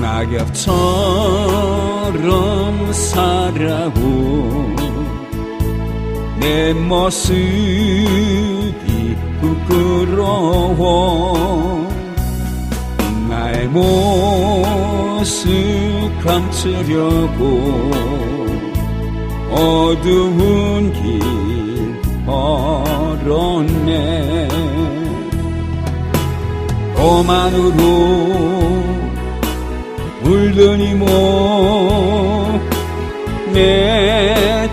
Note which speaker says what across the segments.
Speaker 1: 낙엽처럼 살아온 내 모습이 부끄러워 나의 모습 감추려고 어두운 길 걸었네. 오만으로 울더니 뭐내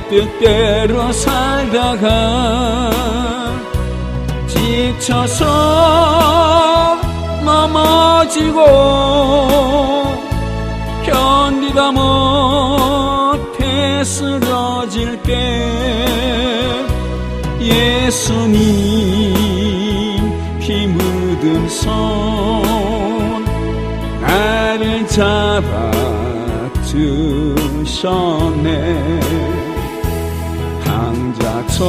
Speaker 1: 뜻대로 살다가 지쳐서 넘어지고 견디다 못해 쓰러질 때 예수님 피 묻은 손 잡아 주셨네. 강자처럼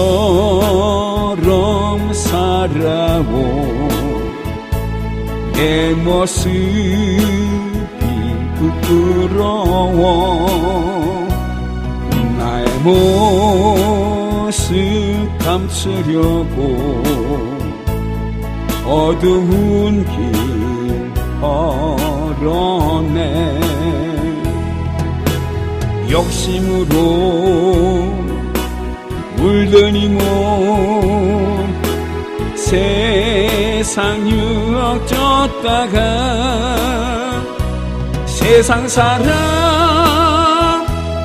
Speaker 1: 살아온 내 모습이 부끄러워. 나의 모습 감추려고 어두운 길 걸었네. 욕심으로 물더니 뭐 세상 유혹 줬다가 세상 사람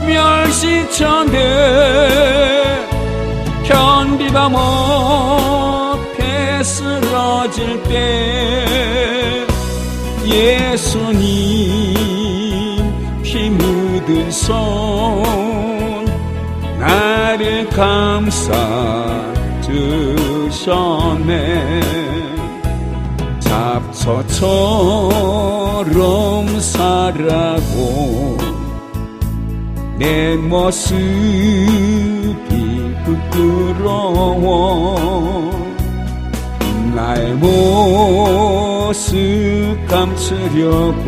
Speaker 1: 멸시천대 견디다 못해 쓰러질 때 예수님 피 묻은 손 나를 감싸 주셨네. 잡초처럼 살아고 내 모습이 부끄러워 나의 모 습 감추려고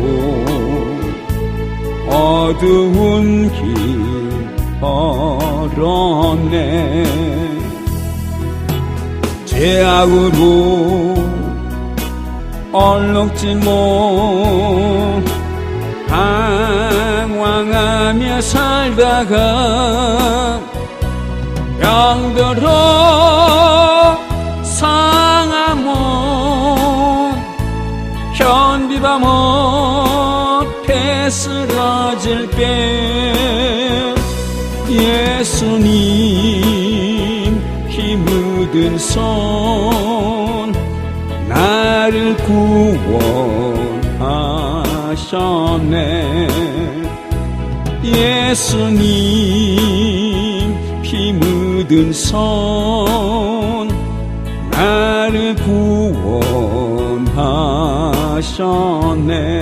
Speaker 1: 어두운 길 걸었네. 죄악으로 얼룩지 못 방황하며 살다가 병들어 못해 쓰러질 때 예수님 피 묻은 손 나를 구원하셨네. 예수님 피 묻은 손 하셨네